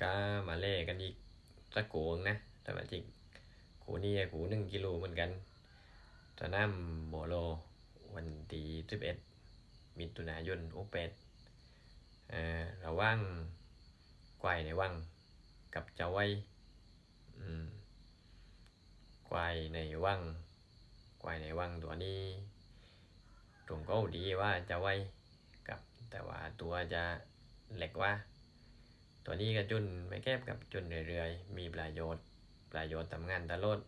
ก็มาเล่กันอีกสักโขงนะแต่ว่าจริงโขนี่โขหนึ่งกิโลเหมือนกันสนามโบโล วันที่สิบเอ็ดมิถุนายนโอเปดเอ่อระว่างควายในวังกับเจ้าไว้อืมควายในวังควายในวังตัวนี้ตรงก็ดีว่าเจ้าไว้กับแต่ว่าตัวจะเล็กว่า ตัวนี้ก็จุนไม่แคบกับจุนเรื่อยๆ มีประโยชน์ ประโยชน์ทำงานตลอด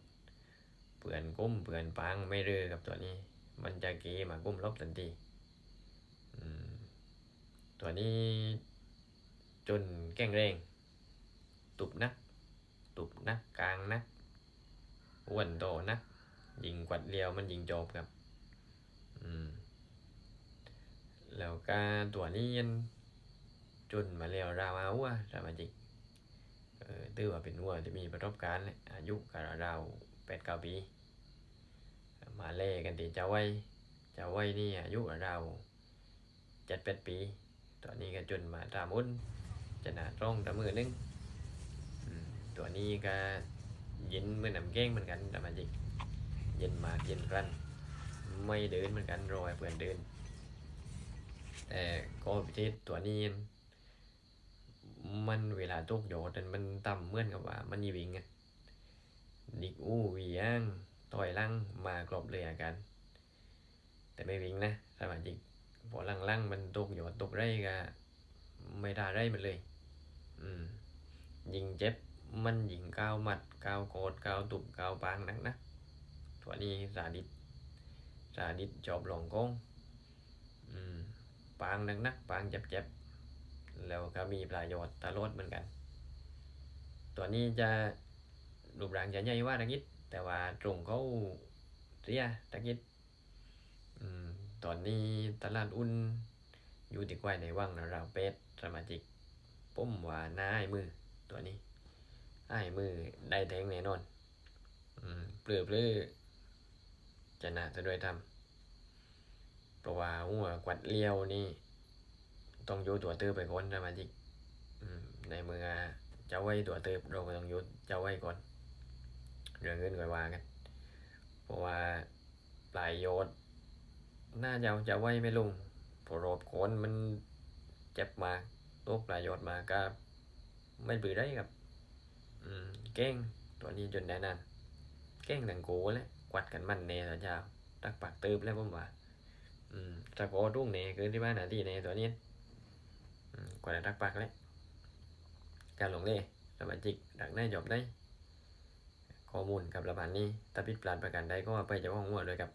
เปื่อนกุ้มเปื่อนปังไม่เรือกับตัวนี้ มันจะเกมากุ้มลบทันทีตัวนี้จนแกล้งแรงตุบนัก ตุบนักกลางนักอ้วนโตนัก ยิงกวัดเลียวมันยิงโจบครับ อืม แล้วก็ตัวนี้ยัน จนมาแล้วราวอาวะสมาจิกเออตื้อว่าเป็นวัวที่มีประสบการณ์อายุกับราวแปดเก้าปีมาเล่กันตีเจ้าไว้เจ้าไว้นี่อายุราวเจ็ดแปดปี ตอนนี้ก็จนมาตามุนจะหนาตรงตามือนึงตัวนี้ก็ย็นเมือนน้ำแก้งเหมือนกันสมาจิกเย็นมาเย็นกรันไม่เดินเหมือนกันรอยเพื่อนเดินแต่ก็พิเศษตัวนี้ มันเวลาตกโยดันมันต่ำเมื่อนกับว่า มันยีวิงอะดิกอู้วียงต่อยลังมากรอบเลยอากัน แต่ไม่วิงนะสมาจิกพอลังๆมันตกโยดตกไรก็ไม่ได้ไรมันเลย อืม ยิงเจ็บมันยิงก้าวหมัดก้าวโกดก้าวตุบก้าวปางนักนะตัวนี้สาดิตสาดิตจอบหลงกงอืมปางนักนักปางเจ็บๆ แล้วก็มีประโยชน์ตลอดเหมือนกัน ตัวนี้จะรูปร่างจะใหญ่ว่าตะกิดแต่ว่าตรงเขาเสียตะกิดอืมตอนนี้ตลาดอุ่นอยู่ที่ควายในวังนะเราเป็ดสมาชิกปุ้มว่าหน้าไอ้มือ ตัวนี้ไอ้มือได้แทงแน่นอนอืมเปลือเปลือจะน่าจะด้วยทำเพราะว่าหัวกวัดเลี้ยวนี่ ต้องโยตัวเติบไปก่อนสมาชิกในเมื่อจะไว้ตัวเติบเราก็ต้องโยจะไว้ก่อน เรื่องเงินก่อยว่ากัน เพราะว่าปลายโยดน่าจะจะไว้ไม่ลงเพอรบโคนมันเจ็บมากตัวปลายโยดมาก็ไม่ปือได้ครับ อืมเก้งตัวนี้จนได้นานเก้งดังโกเลยกวัดกันมันเนตอนเช้าตักปากเติบแล้วผมว่า อืมตะโกรุ่งเนคือที่บ้านหน้าที่เนตัวนี้ กว่าจะรักปากเลยการหลงเล่ระบาดจิกดักได้จบได้ข้อมูลกับระบาดนี้ถ้าผิดพลาดประการใดก็ไปจะห้าของหัวเลยครับ